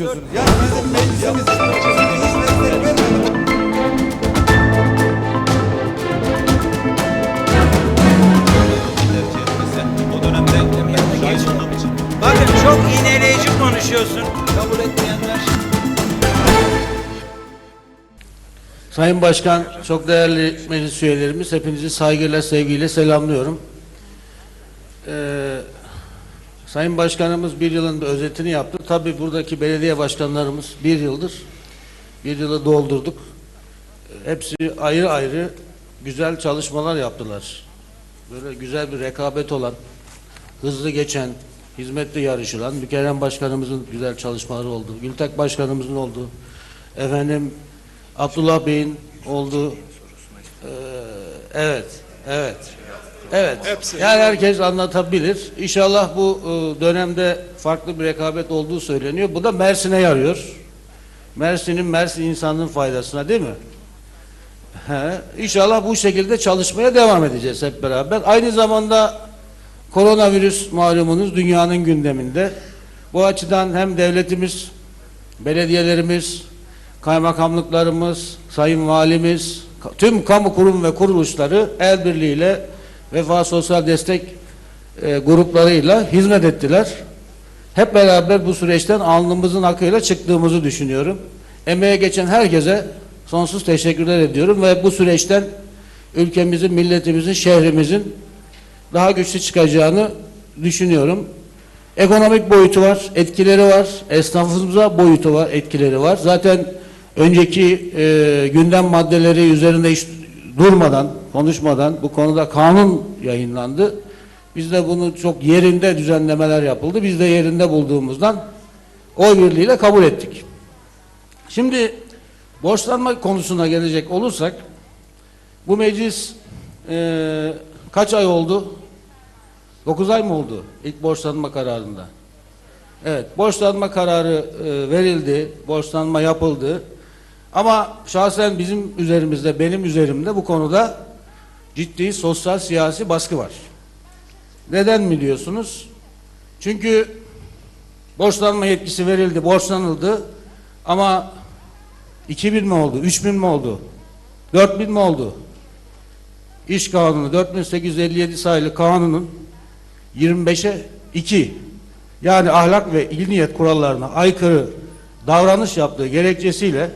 yapıyorsunuz. Ya bizim meclisimiz o dönemde için Bakın çok iğneleyici konuşuyorsun. kabul etmeyenler Sayın Başkan, çok değerli meclis üyelerimiz, hepinizi saygıyla, sevgiyle selamlıyorum. Ee, Sayın Başkanımız bir yılın özetini yaptı. Tabii buradaki belediye başkanlarımız bir yıldır, bir yılı doldurduk. Hepsi ayrı ayrı güzel çalışmalar yaptılar. Böyle güzel bir rekabet olan, hızlı geçen, hizmetli yarışılan, Mükerrem Başkanımızın güzel çalışmaları oldu. Gültek Başkanımızın oldu. Efendim Abdullah Bey'in oldu. Ee, evet, evet. Evet. Yani herkes anlatabilir. İnşallah bu e, dönemde farklı bir rekabet olduğu söyleniyor. Bu da Mersin'e yarıyor. Mersin'in Mersin insanlığın faydasına değil mi? He, İnşallah bu şekilde çalışmaya devam edeceğiz hep beraber. Aynı zamanda koronavirüs malumunuz dünyanın gündeminde. Bu açıdan hem devletimiz, belediyelerimiz, kaymakamlıklarımız, sayın valimiz, tüm kamu kurum ve kuruluşları el birliğiyle Vefa Sosyal Destek e, gruplarıyla hizmet ettiler. Hep beraber bu süreçten alnımızın akıyla çıktığımızı düşünüyorum. Emeğe geçen herkese sonsuz teşekkürler ediyorum ve bu süreçten ülkemizin, milletimizin, şehrimizin daha güçlü çıkacağını düşünüyorum. Ekonomik boyutu var, etkileri var, esnafımıza boyutu var, etkileri var. Zaten önceki e, gündem maddeleri üzerinde hiç durmadan, konuşmadan bu konuda kanun yayınlandı. Biz de bunu çok yerinde düzenlemeler yapıldı. Biz de yerinde bulduğumuzdan oy birliğiyle kabul ettik. Şimdi borçlanma konusuna gelecek olursak bu meclis e, kaç ay oldu? 9 ay mı oldu ilk borçlanma kararında? Evet, borçlanma kararı e, verildi, borçlanma yapıldı. Ama şahsen bizim üzerimizde, benim üzerimde bu konuda ciddi sosyal siyasi baskı var. Neden mi diyorsunuz? Çünkü borçlanma yetkisi verildi, borçlanıldı ama 2000 mi oldu, 3000 mi oldu, 4000 mi oldu? İş kanunu 4857 sayılı kanunun 25'e 2 yani ahlak ve iyi kurallarına aykırı davranış yaptığı gerekçesiyle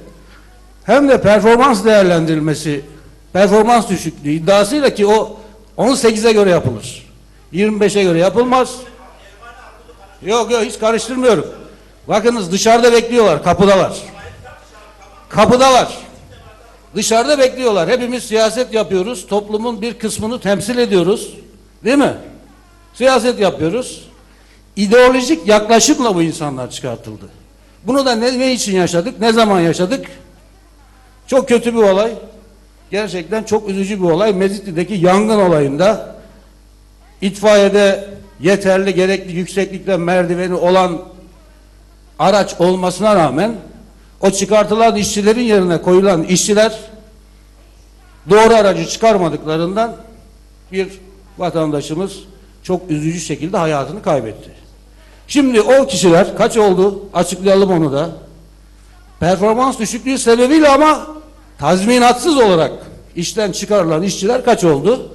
hem de performans değerlendirilmesi performans düşüklüğü iddiasıyla ki o 18'e göre yapılır. 25'e göre yapılmaz. Yok yok hiç karıştırmıyorum. Bakınız dışarıda bekliyorlar, kapıdalar. Kapıdalar. Dışarıda bekliyorlar. Hepimiz siyaset yapıyoruz. Toplumun bir kısmını temsil ediyoruz. Değil mi? Siyaset yapıyoruz. İdeolojik yaklaşımla bu insanlar çıkartıldı. Bunu da ne, ne için yaşadık? Ne zaman yaşadık? Çok kötü bir olay. Gerçekten çok üzücü bir olay. Mezitli'deki yangın olayında itfaiyede yeterli gerekli yükseklikte merdiveni olan araç olmasına rağmen o çıkartılan işçilerin yerine koyulan işçiler doğru aracı çıkarmadıklarından bir vatandaşımız çok üzücü şekilde hayatını kaybetti. Şimdi o kişiler kaç oldu? Açıklayalım onu da. Performans düşüklüğü sebebiyle ama tazminatsız olarak işten çıkarılan işçiler kaç oldu?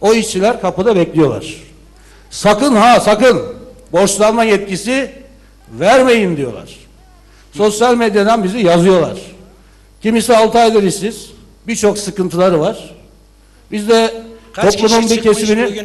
O işçiler kapıda bekliyorlar. Sakın ha sakın borçlanma yetkisi vermeyin diyorlar. Sosyal medyadan bizi yazıyorlar. Kimisi 6 aydır işsiz. Birçok sıkıntıları var. Biz de Kaç toplumun bir kesimini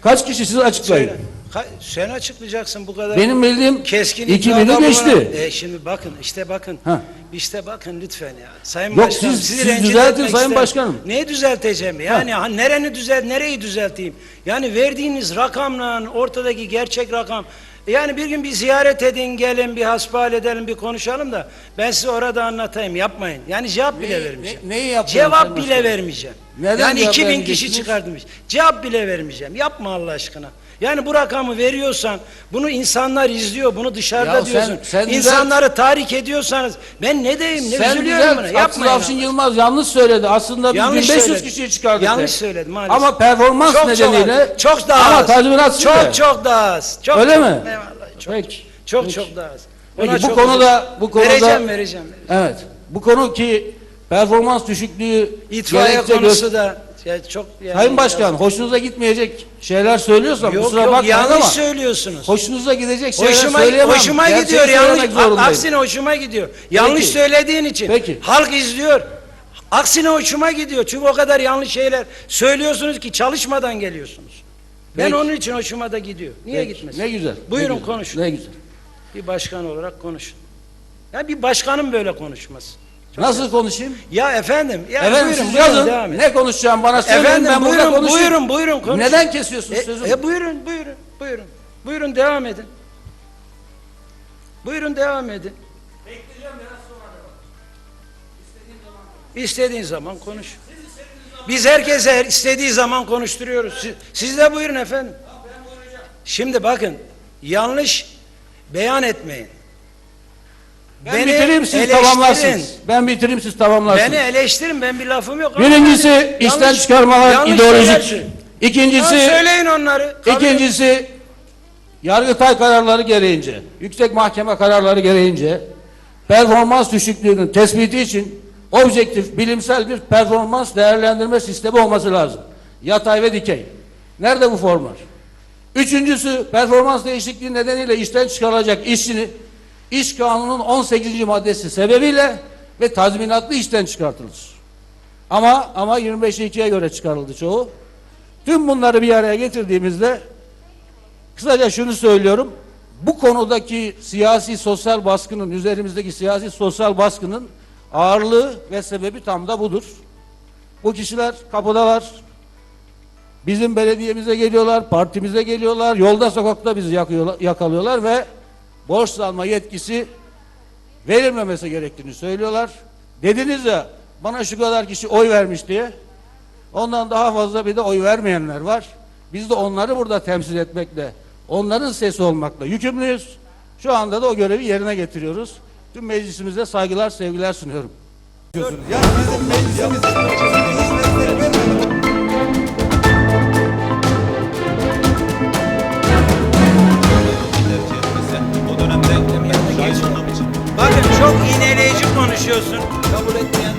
kaç kişi siz açıklayın. Söyle. Ka- sen açıklayacaksın bu kadar. Benim bildiğim Keskin 2000'i iddiada geçti. E şimdi bakın işte bakın. Ha. İşte bakın lütfen ya. Sayın Yok, Başkanım siz- sizi siz rencide düzeltin Sayın istemem. Başkanım. Neyi düzelteceğim? Yani ha. nereni düzelt nereyi düzelteyim? Yani verdiğiniz rakamla ortadaki gerçek rakam yani bir gün bir ziyaret edin, gelin bir hasbihal edelim, bir konuşalım da ben size orada anlatayım. Yapmayın. Yani cevap bile vermeyeceğim. ne- neyi yapmayın Cevap bile Başkanım? vermeyeceğim. Neden yani cevap 2000 kişi çıkartmış. Cevap bile vermeyeceğim. Yapma Allah aşkına. Yani bu rakamı veriyorsan, bunu insanlar izliyor, bunu dışarıda Ya sen- diyorsun. sen düzelt. İnsanları tahrik ediyorsanız ben ne diyeyim, ne Sen üzülüyorum buna. güzel, Yapmayın. Avşin Yılmaz yanlış söyledi. Aslında biz Yanlış 1500 söyledi. kişiyi çıkardık. Yanlış de. söyledi maalesef. Ama performans çok, nedeniyle çok, çok daha ama az. tazminatsız Çok çok daha az. Çok, Öyle mi? Eyvallah, çok, Peki, çok, peki. çok daha az. Ona Peki, bu çok konuda- bu konuda- vereceğim vereceğim. Evet. Bu konu ki performans düşüklüğü İtfaiye gerekçe konusu gö- da ya çok yani Sayın Başkan hoşunuza gitmeyecek şeyler söylüyorsam Yok kusura yok bakmayın yanlış ama söylüyorsunuz. hoşunuza gidecek şeyler Hoşuma, söyleyemem. hoşuma Gerçeği gidiyor yanlış. Aksine hoşuma gidiyor. Yanlış Peki. söylediğin için. Peki. Halk izliyor. Aksine hoşuma gidiyor. Çünkü o kadar yanlış şeyler söylüyorsunuz ki çalışmadan geliyorsunuz. Ben Peki. onun için hoşuma da gidiyor. Niye Peki, gitmesin? Ne güzel. Buyurun ne güzel, konuşun. Ne güzel. Bir başkan olarak konuşun. Ya bir başkanın böyle konuşması. Nasıl konuşayım? Ya efendim, ya Efendim buyurun, siz buyurun, yazın. edin. Ne konuşacağım bana söyleyin Efendim ben burada buyurun, konuşayım. buyurun, buyurun konuşun. Neden kesiyorsunuz E, sözümü? e, buyurun, buyurun, buyurun. Buyurun devam edin. Buyurun devam edin. İstediğin zaman konuş. Biz herkese istediği zaman konuşturuyoruz. Siz, siz de buyurun efendim. Şimdi bakın yanlış beyan etmeyin. Ben bitireyim siz eleştirin. tamamlarsınız. Ben bitireyim siz tamamlarsınız. Beni eleştirin ben bir lafım yok. Birincisi yani işten yanlış- çıkarmalar yanlış ideolojik. söylersin. Ya İkincisi söyleyin onları. Kabul- İkincisi Yargıtay kararları gereğince, yüksek mahkeme kararları gereğince performans düşüklüğünün tespiti için objektif, bilimsel bir performans değerlendirme sistemi olması lazım. Yatay ve dikey. Nerede bu formlar? Üçüncüsü performans değişikliği nedeniyle işten çıkarılacak işçini iş kanunun 18. maddesi sebebiyle ve tazminatlı işten çıkartılır. Ama ama 25'e 2'ye göre çıkarıldı çoğu. Tüm bunları bir araya getirdiğimizde kısaca şunu söylüyorum. Bu konudaki siyasi sosyal baskının, üzerimizdeki siyasi sosyal baskının ağırlığı ve sebebi tam da budur. Bu kişiler kapıdalar. Bizim belediyemize geliyorlar, partimize geliyorlar, yolda sokakta bizi yakıyorlar, yakalıyorlar ve borç alma yetkisi verilmemesi gerektiğini söylüyorlar. Dediniz ya bana şu kadar kişi oy vermiş diye. Ondan daha fazla bir de oy vermeyenler var. Biz de onları burada temsil etmekle, onların sesi olmakla yükümlüyüz. Şu anda da o görevi yerine getiriyoruz. Tüm meclisimize saygılar, sevgiler sunuyorum. Yani bizim meclisimiz konuşuyorsun. kabul etmeyenler